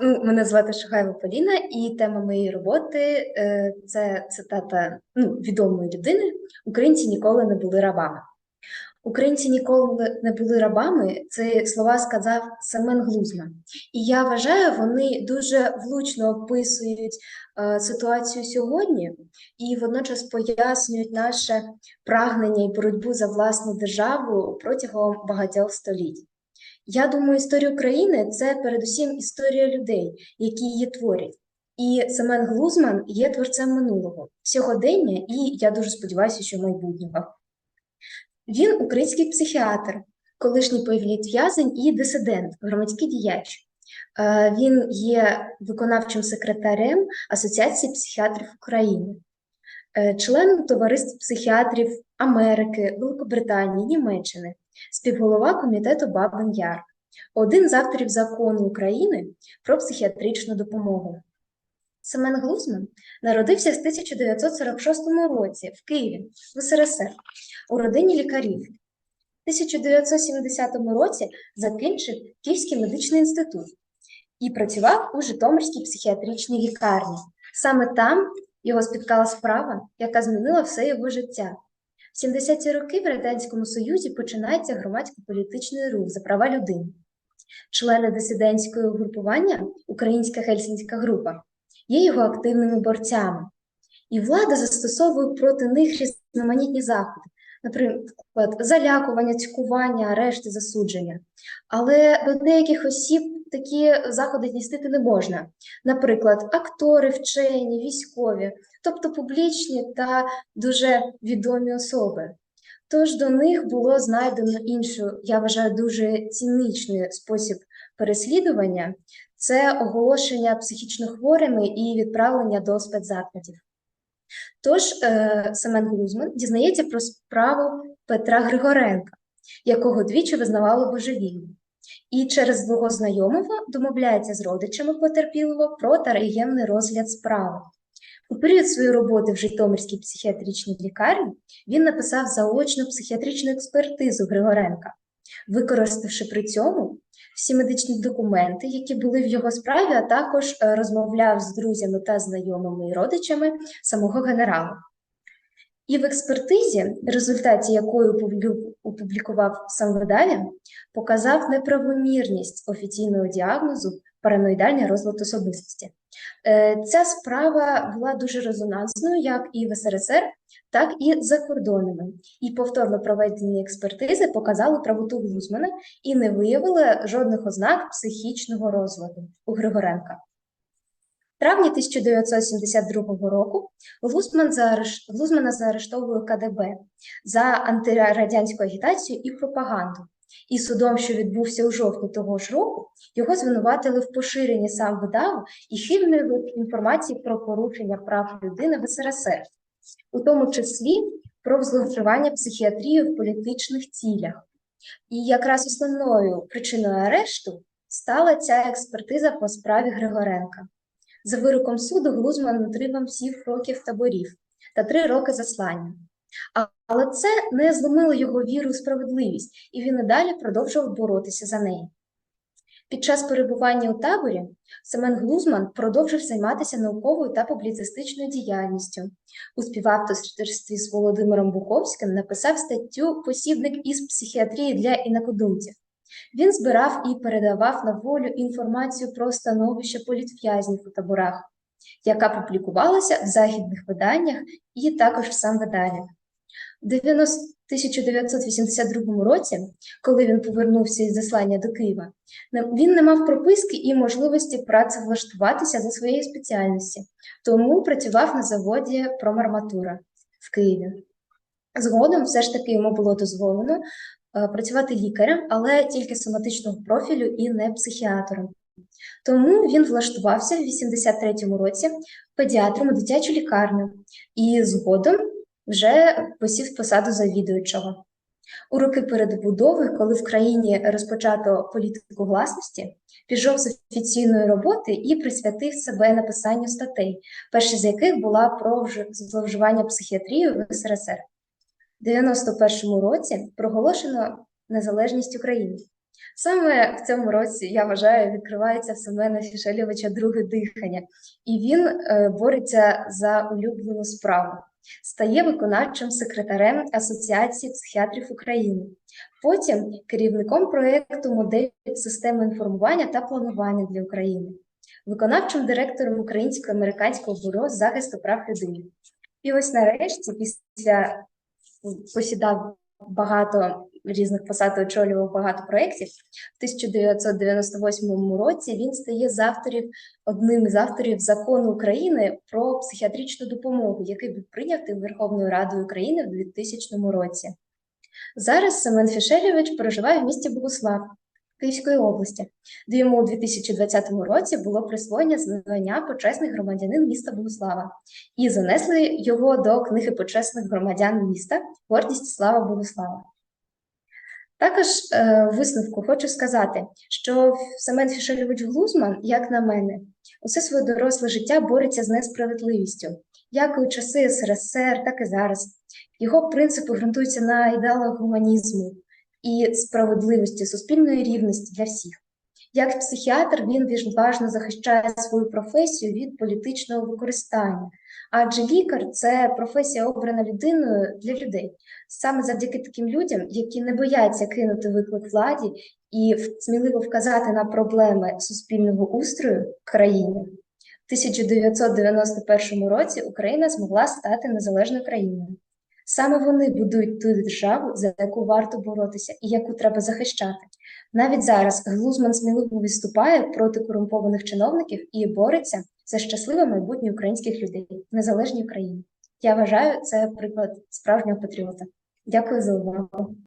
Ну, Мене звати Шахаєва Поліна, і тема моєї роботи е, це цитата ну, відомої людини: Українці ніколи не були рабами. Українці ніколи не були рабами. Це слова сказав Семен Глузман. І я вважаю, вони дуже влучно описують е, ситуацію сьогодні і водночас пояснюють наше прагнення і боротьбу за власну державу протягом багатьох століть. Я думаю, історія України це передусім історія людей, які її творять. І Семен Глузман є творцем минулого, сьогодення, і я дуже сподіваюся, що майбутнього. Він український психіатр, колишній політв'язень і дисидент, громадський діяч. Е, Він є виконавчим секретарем Асоціації психіатрів України, е, членом товариств психіатрів Америки, Великобританії, Німеччини, співголова комітету Бабин Яр, один з авторів закону України про психіатричну допомогу. Семен Глузман народився в 1946 році в Києві, в СРСР, у родині лікарів. В 1970 році закінчив Київський медичний інститут і працював у Житомирській психіатричній лікарні. Саме там його спіткала справа, яка змінила все його життя. В 70-ті роки в Радянському Союзі починається громадсько-політичний рух за права людини. Члени дисидентського групування Українська Хельсінська група є його активними борцями, і влада застосовує проти них різноманітні заходи, наприклад, залякування, цькування, арешти, засудження. Але до деяких осіб такі заходи здійснити не можна. Наприклад, актори, вчені, військові, тобто публічні та дуже відомі особи. Тож до них було знайдено іншу, я вважаю, дуже ціничний спосіб переслідування це оголошення психічно хворими і відправлення до спецзакладів. Тож е, Семен Глузман дізнається про справу Петра Григоренка, якого двічі визнавали божевільним, і через свого знайомого домовляється з родичами потерпілого про таємний розгляд справи. У період своєї роботи в Житомирській психіатричній лікарні він написав заочну психіатричну експертизу Григоренка, використавши при цьому всі медичні документи, які були в його справі, а також е, розмовляв з друзями та знайомими і родичами самого генерала. І в експертизі, результаті якої опублікував сам видаві, показав неправомірність офіційного діагнозу параноїдальний розлад особистості. Е, ця справа була дуже резонансною як і в СРСР, так і за кордонами. І повторно проведені експертизи показали правоту Глузмана і не виявили жодних ознак психічного розладу у Григоренка. Травні 1972 року Глузман заареш... Глузмана заарештовує КДБ за антирадянську агітацію і пропаганду. І судом, що відбувся у жовтні того ж року, його звинуватили в поширенні сам видаву і хибної інформації про порушення прав людини в СРСР, у тому числі про зловживання психіатрії в політичних цілях. І якраз основною причиною арешту стала ця експертиза по справі Григоренка. За вироком суду Глузман отримав сім років таборів та три роки заслання. Але це не зломило його віру у справедливість, і він і далі продовжував боротися за неї. Під час перебування у таборі Семен Глузман продовжив займатися науковою та публіцистичною діяльністю. У співавторстві з Володимиром Буховським написав статтю Посібник із психіатрії для інакодумців. Він збирав і передавав на волю інформацію про становище політв'язнів у таборах, яка публікувалася в західних виданнях і також в сам виданнях. У 1982 році, коли він повернувся із заслання до Києва, він не мав прописки і можливості працевлаштуватися за своєю спеціальністю, тому працював на заводі промарматура в Києві. Згодом все ж таки йому було дозволено працювати лікарем, але тільки соматичного профілю і не психіатром. Тому він влаштувався в 83-му році педіатром у дитячу лікарню і згодом вже посів посаду завідуючого. У роки передбудови, коли в країні розпочато політику гласності, пішов з офіційної роботи і присвятив себе написанню статей, перша з яких була про зловживання психіатрією в СРСР. У 91-му році проголошено незалежність України. Саме в цьому році, я вважаю, відкривається в Семена Фішелєвича друге дихання, і він е, бореться за улюблену справу, стає виконавчим секретарем Асоціації психіатрів України, потім керівником проєкту модель системи інформування та планування для України, виконавчим директором Українсько-американського бюро захисту прав людини. І ось нарешті, після посідав багато різних посад, очолював багато проєктів. В 1998 році він стає з авторів, одним із авторів закону України про психіатричну допомогу, який був прийнятий Верховною Радою України в 2000 році. Зараз Семен Фішелєвич проживає в місті Богуслав Київської області, де йому у 2020 році було присвоєння звання почесний громадянин міста Богуслава і занесли його до книги почесних громадян міста Гордість слава Богуслава. Також е, висновку хочу сказати, що Семен Фішелєвич Глузман, як на мене, усе своє доросле життя бореться з несправедливістю, як у часи СРСР, так і зараз. Його принципи ґрунтуються на ідеалах гуманізму і справедливості, суспільної рівності для всіх. Як психіатр він відважно захищає свою професію від політичного використання, адже лікар це професія обрана людиною для людей. Саме завдяки таким людям, які не бояться кинути виклик владі і сміливо вказати на проблеми суспільного устрою в країні. В 1991 році Україна змогла стати незалежною країною. Саме вони будують ту державу, за яку варто боротися і яку треба захищати. Навіть зараз Глузман сміливо виступає проти корумпованих чиновників і бореться за щасливе майбутнє українських людей в незалежній Україні. Я вважаю це приклад справжнього патріота. Дякую за увагу.